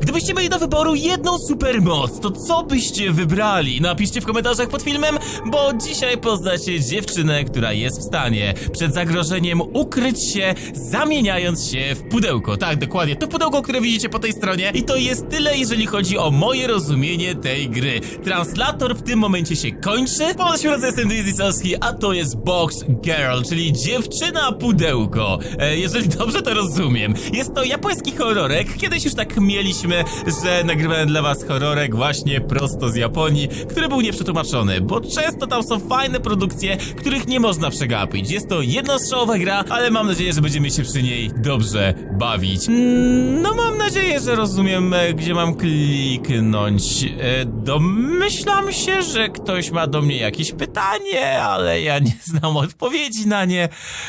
Gdybyście mieli do wyboru jedną supermoc, to co byście wybrali? Napiszcie w komentarzach pod filmem, bo dzisiaj poznacie dziewczynę, która jest w stanie przed zagrożeniem ukryć się, zamieniając się w pudełko. Tak, dokładnie, to pudełko, które widzicie po tej stronie. I to jest tyle, jeżeli chodzi o moje rozumienie tej gry. Translator w tym momencie się kończy. Po środze jestem Dizzy a to jest Box Girl, czyli dziewczyna pudełko. E, jeżeli dobrze to rozumiem. Jest to japoński horrorek. Kiedyś już tak mieliśmy, że nagrywałem dla was horrorek właśnie prosto z Japonii, który był nieprzetłumaczony, bo często tam są fajne produkcje, których nie można przegapić. Jest to jednostrzałowa gra, ale mam nadzieję, że będziemy się przy niej dobrze bawić. Mm, No mam nadzieję, że rozumiem, e, gdzie mam kliknąć. E, Domyślam się, że ktoś ma do mnie jakieś pytanie, ale ja nie znam odpowiedzi na nie.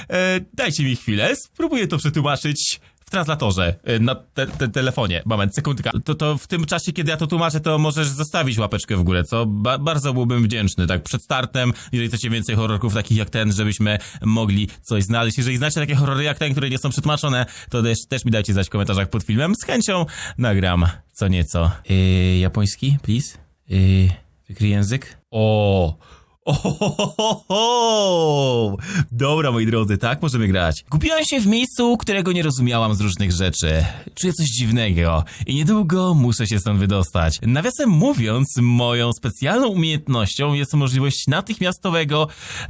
E, Dajcie mi chwilę, spróbuję to przetłumaczyć w translatorze, y, na te, te telefonie. Moment, sekundka. To, to w tym czasie, kiedy ja to tłumaczę, to możesz zostawić łapeczkę w górę, co ba bardzo byłbym wdzięczny, tak przed startem, jeżeli chcecie więcej horrorów takich jak ten, żebyśmy mogli coś znaleźć. Jeżeli znacie takie horrory jak ten, które nie są przetłumaczone, to też, też mi dajcie znać w komentarzach pod filmem. Z chęcią nagram co nieco. Yy, japoński, please? Yy, wykryj język? O. Ohohoho! Dobra, moi drodzy, tak możemy grać. Gubiłam się w miejscu, którego nie rozumiałam z różnych rzeczy. Czuję coś dziwnego i niedługo muszę się stąd wydostać. Nawiasem mówiąc, moją specjalną umiejętnością jest możliwość natychmiastowego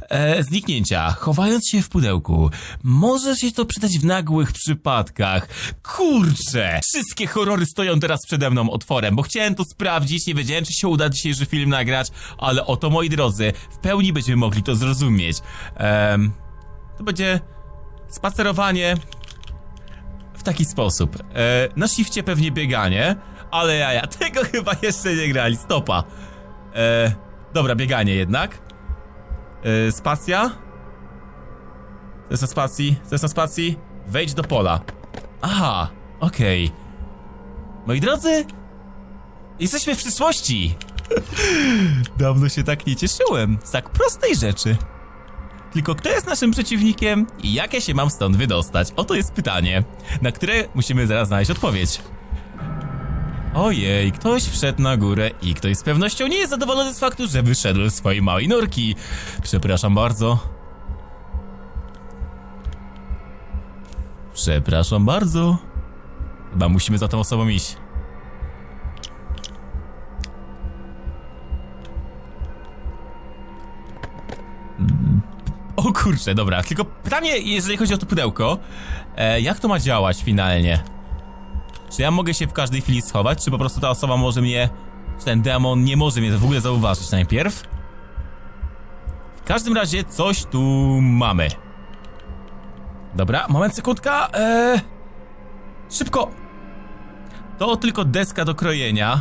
e, zniknięcia, chowając się w pudełku. Może się to przydać w nagłych przypadkach. Kurczę! Wszystkie horrory stoją teraz przede mną otworem, bo chciałem to sprawdzić, nie wiedziałem, czy się uda dzisiejszy film nagrać, ale oto, moi drodzy, w pełni będziemy mogli to zrozumieć. Em, to będzie spacerowanie w taki sposób. E, na shifcie pewnie bieganie, ale ja, ja tego chyba jeszcze nie grali. Stopa. E, dobra, bieganie jednak. E, spacja. To jest na spacji, to jest na spacji. Wejdź do pola. Aha, okej. Moi drodzy, jesteśmy w przyszłości. Dawno się tak nie cieszyłem z tak prostej rzeczy. Tylko kto jest naszym przeciwnikiem i jak ja się mam stąd wydostać? Oto jest pytanie, na które musimy zaraz znaleźć odpowiedź. Ojej, ktoś wszedł na górę i ktoś z pewnością nie jest zadowolony z faktu, że wyszedł z swojej małej norki. Przepraszam bardzo. Przepraszam bardzo. Chyba musimy za tą osobą iść. O kurczę, dobra, tylko pytanie, jeżeli chodzi o to pudełko, e, jak to ma działać finalnie? Czy ja mogę się w każdej chwili schować, czy po prostu ta osoba może mnie, czy ten demon nie może mnie w ogóle zauważyć najpierw? W każdym razie coś tu mamy. Dobra, moment, sekundka, e, szybko. To tylko deska do krojenia.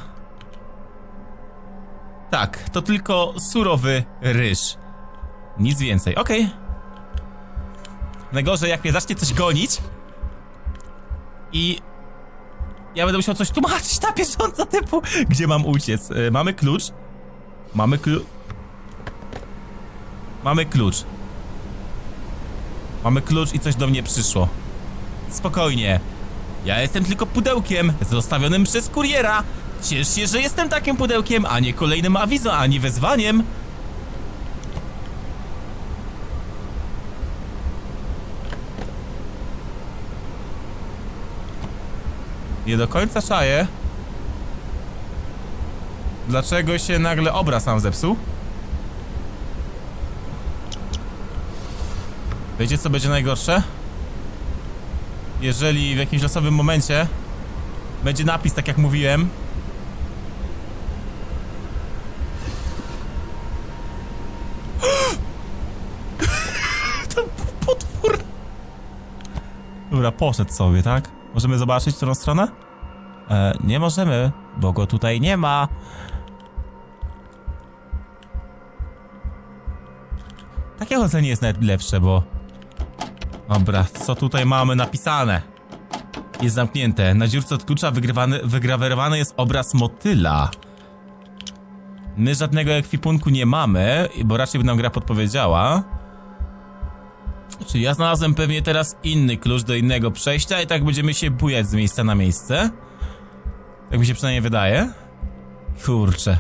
Tak, to tylko surowy ryż. Nic więcej, okej. Najgorzej, jak mnie zacznie coś gonić i ja będę musiał coś tłumaczyć na bieżąco typu, gdzie mam uciec. E, mamy klucz. Mamy klucz. Mamy klucz. Mamy klucz i coś do mnie przyszło. Spokojnie. Ja jestem tylko pudełkiem zostawionym przez kuriera. Ciesz się, że jestem takim pudełkiem, a nie kolejnym awizo, ani wezwaniem. Nie do końca czaję. Dlaczego się nagle obraz nam zepsuł? Wiecie co będzie najgorsze? Jeżeli w jakimś losowym momencie będzie napis, tak jak mówiłem. Dobra, poszedł sobie, tak? Możemy zobaczyć którą stronę? E, nie możemy, bo go tutaj nie ma. Takie chodzenie jest nawet lepsze, bo... Dobra, co tutaj mamy napisane? Jest zamknięte. Na dziurce od klucza wygrawerowany jest obraz motyla. My żadnego ekwipunku nie mamy, bo raczej by nam gra podpowiedziała. Czyli ja znalazłem pewnie teraz inny klucz do innego przejścia i tak będziemy się bujać z miejsca na miejsce. Tak mi się przynajmniej wydaje. Kurczę.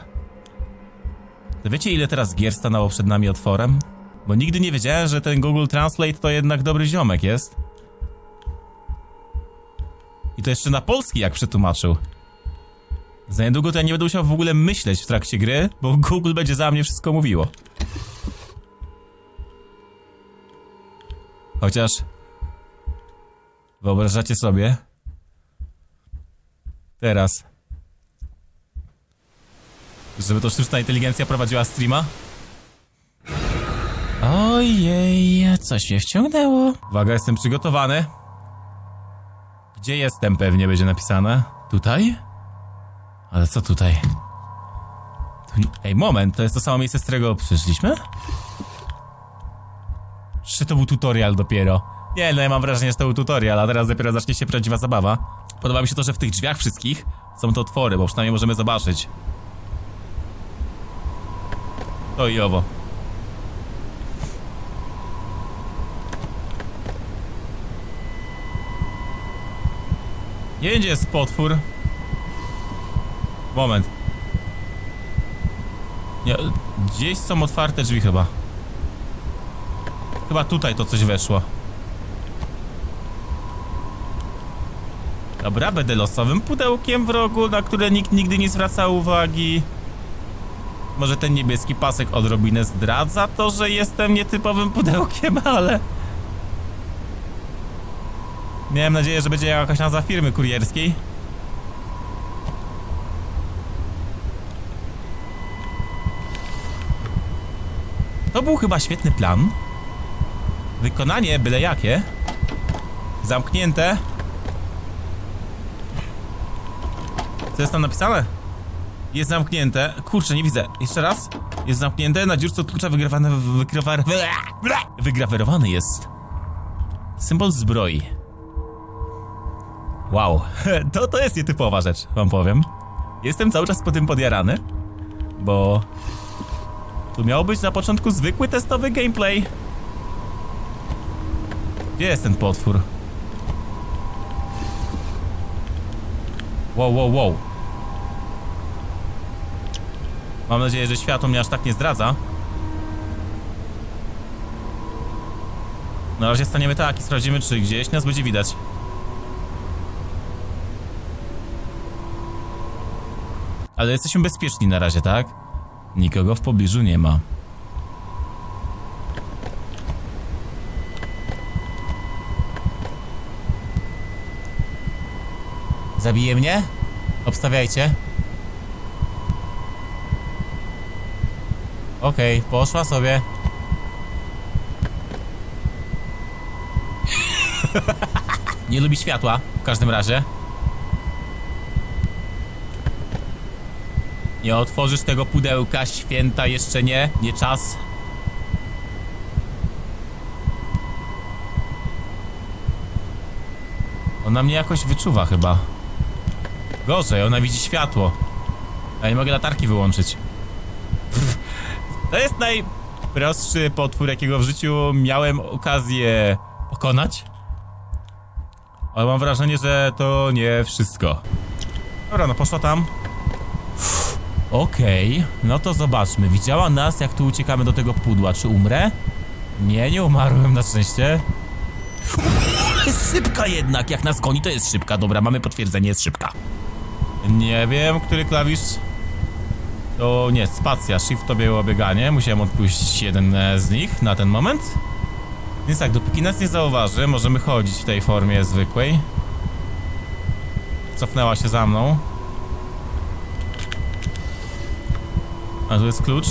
To wiecie ile teraz gier stanęło przed nami otworem? Bo nigdy nie wiedziałem, że ten Google Translate to jednak dobry ziomek jest. I to jeszcze na polski jak przetłumaczył. Za niedługo to ja nie będę musiał w ogóle myśleć w trakcie gry, bo Google będzie za mnie wszystko mówiło. Chociaż... Wyobrażacie sobie? Teraz. Żeby to sztuczna inteligencja prowadziła streama? Ojej, coś mnie wciągnęło. Uwaga, jestem przygotowany. Gdzie jestem pewnie będzie napisane. Tutaj? Ale co tutaj? Tu... Ej, moment, to jest to samo miejsce, z którego przyszliśmy? Czy to był tutorial dopiero? Nie, no ja mam wrażenie, że to był tutorial, a teraz dopiero zacznie się prawdziwa zabawa. Podoba mi się to, że w tych drzwiach wszystkich są to otwory, bo przynajmniej możemy zobaczyć. To i owo. Gdzie jest potwór. Moment. Nie, gdzieś są otwarte drzwi chyba. Chyba tutaj to coś weszło. Dobra, będę losowym pudełkiem w rogu, na które nikt nigdy nie zwraca uwagi. Może ten niebieski pasek odrobinę zdradza to, że jestem nietypowym pudełkiem, ale... Miałem nadzieję, że będzie jakaś nazwa firmy kurierskiej. To był chyba świetny plan. Wykonanie byle jakie. Zamknięte. Co jest tam napisane? Jest zamknięte. Kurczę, nie widzę. Jeszcze raz. Jest zamknięte. Na dziurce od klucza wygrawane, wygrawer, wygrawerowany jest symbol zbroi. Wow, to, to jest nietypowa rzecz, wam powiem. Jestem cały czas po tym podjarany, bo tu miał być na początku zwykły testowy gameplay. Gdzie jest ten potwór? Wow, wow, wow. Mam nadzieję, że światło mnie aż tak nie zdradza. Na razie staniemy tak i sprawdzimy, czy gdzieś nas będzie widać. Ale jesteśmy bezpieczni na razie, tak? Nikogo w pobliżu nie ma. Zabije mnie? Obstawiajcie. Okej, poszła sobie. Nie lubi światła, w każdym razie. Nie otworzysz tego pudełka, święta jeszcze nie, nie czas. Ona mnie jakoś wyczuwa chyba. Gorzej, ona widzi światło. Ja nie mogę latarki wyłączyć. To jest najprostszy potwór, jakiego w życiu miałem okazję pokonać. Ale mam wrażenie, że to nie wszystko. Dobra, no poszła tam. Okej, no to zobaczmy. Widziała nas, jak tu uciekamy do tego pudła. Czy umrę? Nie, nie umarłem na szczęście. Jest szybka jednak, jak nas goni to jest szybka. Dobra, mamy potwierdzenie, jest szybka. Nie wiem, który klawisz... To nie, spacja, shift to było bieganie. Musiałem odpuścić jeden e, z nich na ten moment. Więc tak, dopóki nas nie zauważy, możemy chodzić w tej formie zwykłej. Cofnęła się za mną. A tu jest klucz.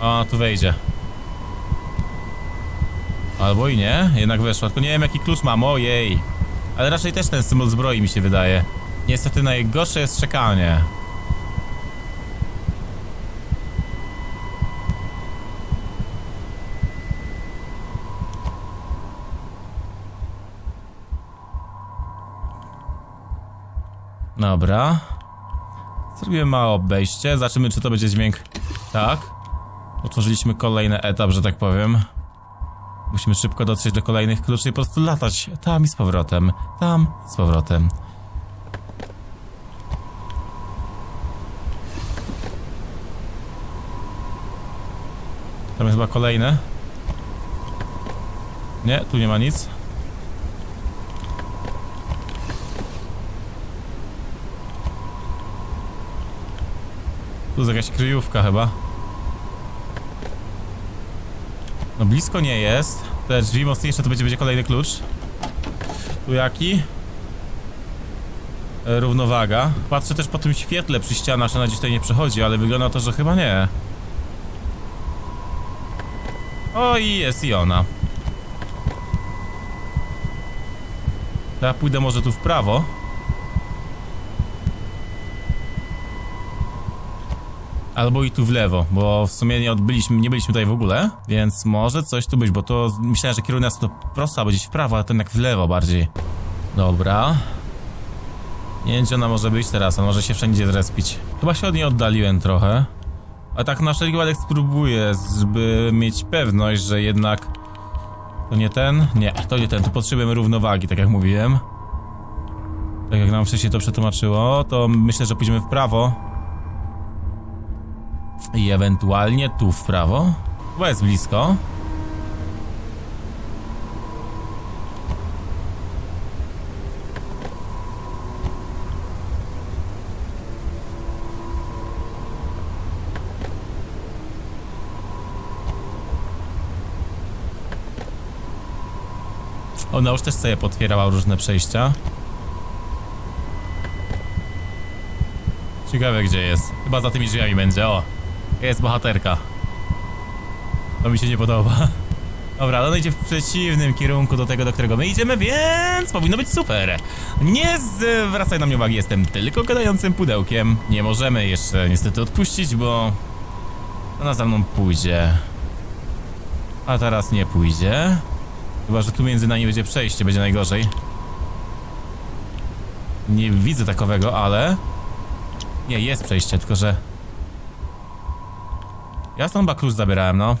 O, tu wejdzie. Albo i nie, jednak weszła. Tylko nie wiem jaki klucz mam, ojej. Ale raczej też ten symbol zbroi mi się wydaje. Niestety najgorsze jest czekanie. Dobra. Zrobimy małe obejście. Zobaczymy, czy to będzie dźwięk. Tak. Otworzyliśmy kolejny etap, że tak powiem. Musimy szybko dotrzeć do kolejnych kluczy i po prostu latać tam i z powrotem, tam i z powrotem. Tam jest chyba kolejne. Nie, tu nie ma nic. Tu jest jakaś kryjówka chyba. No blisko nie jest. Te drzwi mocniejsze to będzie, będzie kolejny klucz. Tu jaki? E, równowaga. Patrzę też po tym świetle przy ścianach, że na dziś tutaj nie przechodzi, ale wygląda to, że chyba nie. O i jest i ona. Ja pójdę może tu w prawo. Albo i tu w lewo, bo w sumie nie odbyliśmy, nie byliśmy tutaj w ogóle, więc może coś tu być, bo to myślałem, że kierunek nas to prosto, albo gdzieś w prawo, ale ten jak w lewo bardziej. Dobra. Nie wiem, ona może być teraz, on może się wszędzie zrespić. Chyba się od niej oddaliłem trochę. A tak na wszelki wypadek spróbuję, by mieć pewność, że jednak... To nie ten? Nie, to nie ten, tu potrzebujemy równowagi, tak jak mówiłem. Tak jak nam wcześniej to przetłumaczyło, to myślę, że pójdziemy w prawo. I ewentualnie tu w prawo. Chyba jest blisko. Ona już też sobie potwierała różne przejścia. Ciekawe gdzie jest. Chyba za tymi drzwiami będzie, o. Jest bohaterka. To mi się nie podoba. Dobra, ona idzie w przeciwnym kierunku do tego, do którego my idziemy, więc powinno być super. Nie zwracaj na mnie uwagi, jestem tylko gadającym pudełkiem. Nie możemy jeszcze niestety odpuścić, bo ona za mną pójdzie. A teraz nie pójdzie. Chyba, że tu między nami będzie przejście, będzie najgorzej. Nie widzę takowego, ale... Nie, jest przejście, tylko że... Ja stąd chyba klucz zabierałem, no.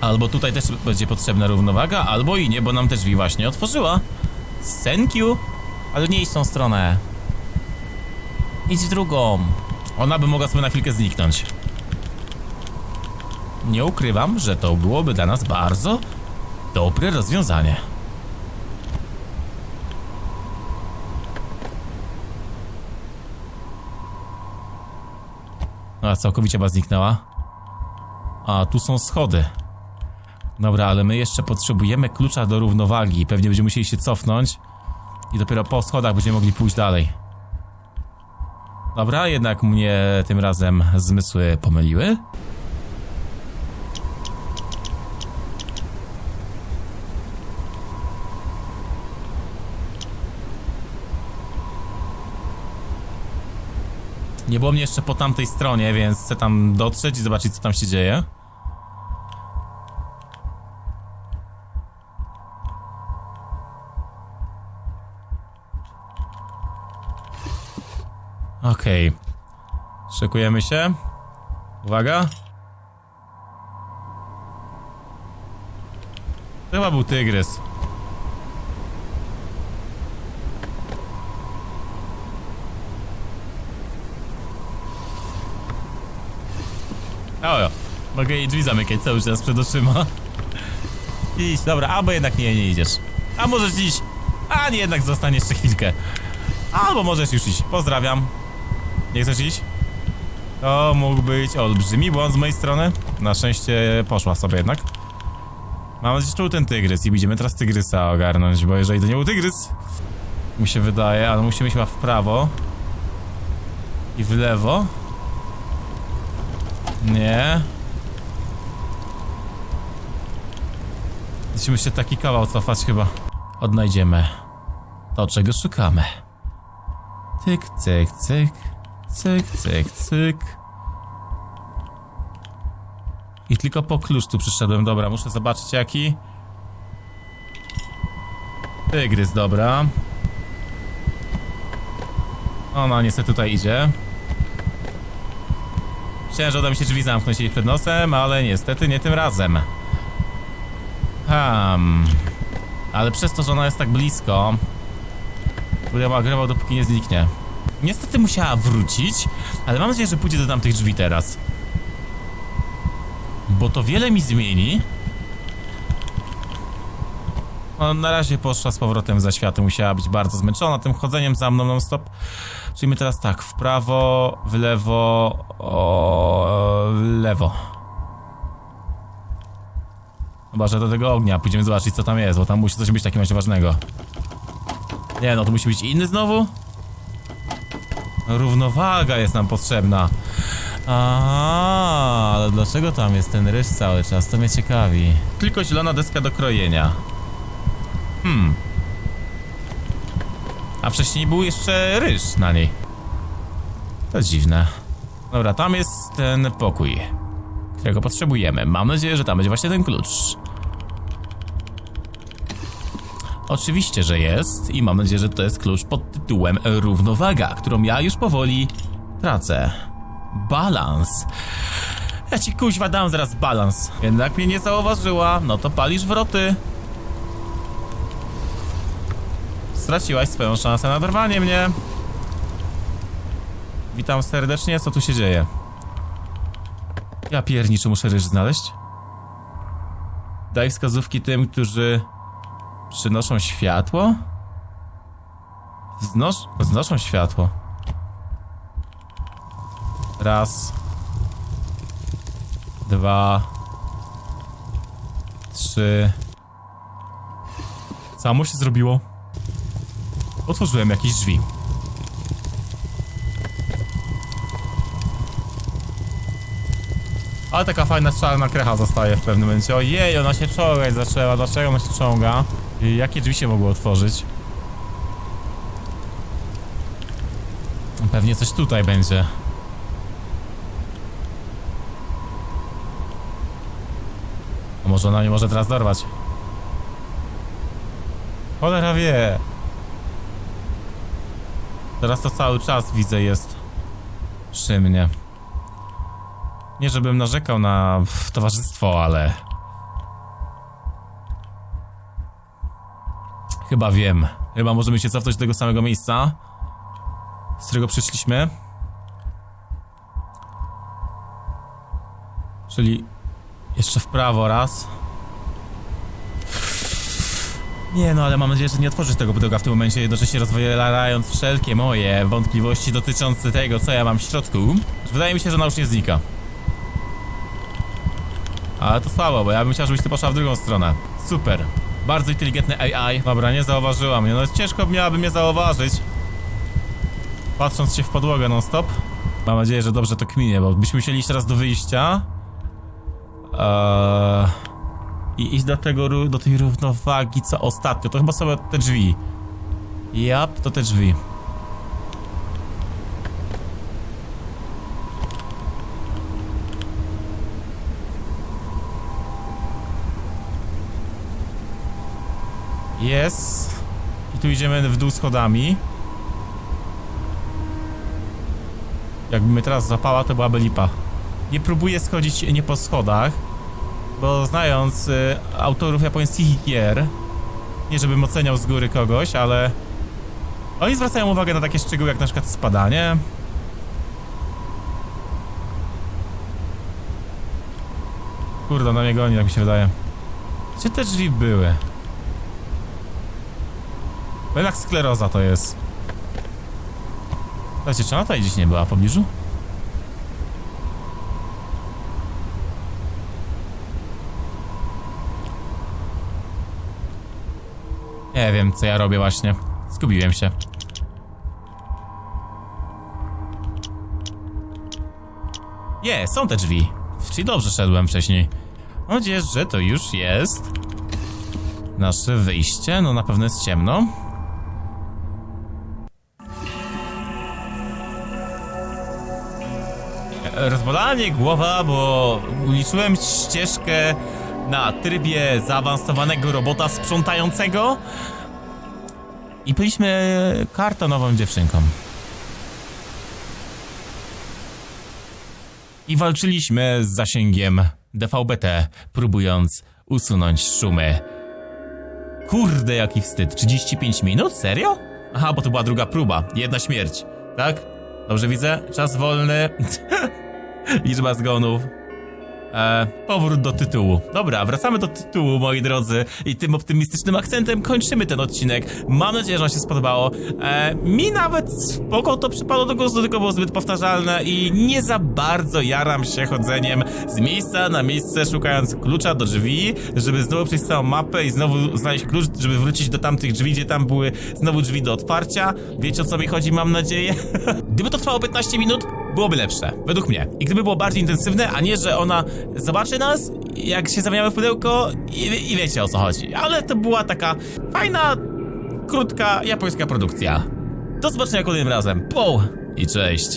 Albo tutaj też będzie potrzebna równowaga, albo i nie, bo nam te drzwi właśnie otworzyła. Thank you. Ale nie idź tą stronę. Idź w drugą. Ona by mogła sobie na chwilkę zniknąć. Nie ukrywam, że to byłoby dla nas bardzo dobre rozwiązanie. A, całkowicie chyba zniknęła. A, tu są schody. Dobra, ale my jeszcze potrzebujemy klucza do równowagi. Pewnie będziemy musieli się cofnąć. I dopiero po schodach będziemy mogli pójść dalej. Dobra, jednak mnie tym razem zmysły pomyliły. Nie było mnie jeszcze po tamtej stronie, więc chcę tam dotrzeć i zobaczyć, co tam się dzieje. Szykujemy się. Uwaga. Chyba był tygrys. Ojo, mogę jej drzwi zamykać cały czas przed oczyma. Idź, dobra, albo jednak nie, nie idziesz. A możesz iść. A nie, jednak zostaniesz jeszcze chwilkę. Albo możesz już iść. Pozdrawiam. Nie chcesz iść? To mógł być olbrzymi błąd z mojej strony. Na szczęście poszła sobie jednak. Mam nadzieję, że ten tygrys i będziemy teraz tygrysa ogarnąć, bo jeżeli to nie był tygrys, mi się wydaje, ale musimy iść chyba w prawo i w lewo. Nie. Musimy się taki kawał cofać chyba. Odnajdziemy to, czego szukamy. Cyk, cyk, cyk. Cyk, cyk, cyk. I tylko po klucz tu przyszedłem. Dobra, muszę zobaczyć jaki. Tygrys, dobra. Ona niestety tutaj idzie. Chciałem, że uda mi się drzwi zamknąć jej przed nosem, ale niestety nie tym razem. Hmm. Ale przez to, że ona jest tak blisko, będę agrował dopóki nie zniknie. Niestety musiała wrócić, ale mam nadzieję, że pójdzie do tamtych drzwi teraz. Bo to wiele mi zmieni. No, na razie poszła z powrotem za światło, musiała być bardzo zmęczona tym chodzeniem za mną non-stop. Czyli my teraz tak, w prawo, w lewo, o, w lewo. Chyba, że do tego ognia pójdziemy zobaczyć co tam jest, bo tam musi coś być takiego ważnego. Nie no, to musi być inny znowu? Równowaga jest nam potrzebna. A, ale dlaczego tam jest ten ryż cały czas? To mnie ciekawi. Tylko zielona deska do krojenia. Hmm. A wcześniej był jeszcze ryż na niej. To dziwne. Dobra, tam jest ten pokój, którego potrzebujemy. Mam nadzieję, że tam będzie właśnie ten klucz. Oczywiście, że jest i mam nadzieję, że to jest klucz pod tytułem Równowaga, którą ja już powoli tracę. Balans. Ja ci kuźwa dam zaraz balans. Jednak mnie nie zauważyła, no to palisz wroty. Straciłaś swoją szansę na dorwanie mnie. Witam serdecznie, co tu się dzieje? Ja pierniczy muszę ryż znaleźć. Daj wskazówki tym, którzy przynoszą światło? Wznosz... Wznoszą światło. Raz. Dwa. Trzy. Samo się zrobiło. Otworzyłem jakieś drzwi. Ale taka fajna czarna krecha zostaje w pewnym momencie. Ojej, ona się czołgać zaczęła. Dlaczego ona się czołga? I Jakie drzwi się mogły otworzyć? Pewnie coś tutaj będzie. A może ona nie może teraz dorwać? Cholera wie. Teraz to cały czas widzę jest przy mnie. Nie żebym narzekał na towarzystwo, ale... Chyba wiem. Chyba możemy się cofnąć do tego samego miejsca, z którego przyszliśmy. Czyli jeszcze w prawo raz. Nie no, ale mam nadzieję, że nie otworzysz tego pudełka w tym momencie, jednocześnie rozwalając wszelkie moje wątpliwości dotyczące tego, co ja mam w środku. Wydaje mi się, że ona już nie znika. Ale to słabo, bo ja bym chciał, żebyś ty poszła w drugą stronę. Super. Bardzo inteligentny AI. Dobra, nie zauważyła mnie. No ciężko miałaby mnie zauważyć. Patrząc się w podłogę non stop. Mam nadzieję, że dobrze to kminie, bo byśmy musieli iść teraz do wyjścia. Eee... I iść do tego, do tej równowagi, co ostatnio. To chyba są te drzwi. Jap, to te drzwi. Jest. I tu idziemy w dół schodami. Jakby mnie teraz zapała, to byłaby lipa. Nie próbuję schodzić nie po schodach, bo znając y, autorów japońskich gier, nie żebym oceniał z góry kogoś, ale oni zwracają uwagę na takie szczegóły jak na przykład spadanie. Kurde, na mnie goni, tak mi się wydaje. Gdzie te drzwi były? Jednak skleroza to jest. Słuchajcie, czy ona tutaj gdzieś nie była w pobliżu? Nie wiem, co ja robię właśnie. Zgubiłem się. Nie, są te drzwi. Czyli dobrze szedłem wcześniej. Mam nadzieję, że to już jest nasze wyjście. No na pewno jest ciemno. Rozbolała mnie głowa, bo uliczyłem ścieżkę na trybie zaawansowanego robota sprzątającego i byliśmy kartonową dziewczynką. I walczyliśmy z zasięgiem DVB-T, próbując usunąć szumy. Kurde, jaki wstyd. 35 minut? Serio? Aha, bo to była druga próba. Jedna śmierć. Tak? Dobrze widzę? Czas wolny. Liczba zgonów. E, powrót do tytułu. Dobra, wracamy do tytułu, moi drodzy. I tym optymistycznym akcentem kończymy ten odcinek. Mam nadzieję, że wam się spodobało. E, mi nawet spoko to przypadło do gustu, tylko było zbyt powtarzalne i nie za bardzo jaram się chodzeniem z miejsca na miejsce, szukając klucza do drzwi, żeby znowu przejść całą mapę i znowu znaleźć klucz, żeby wrócić do tamtych drzwi, gdzie tam były znowu drzwi do otwarcia. Wiecie o co mi chodzi, mam nadzieję. Gdyby to trwało 15 minut, byłoby lepsze, według mnie. I gdyby było bardziej intensywne, a nie, że ona zobaczy nas, jak się zamieniamy w pudełko i, i wiecie o co chodzi. Ale to była taka fajna, krótka, japońska produkcja. Do zobaczenia kolejnym razem. Po i cześć.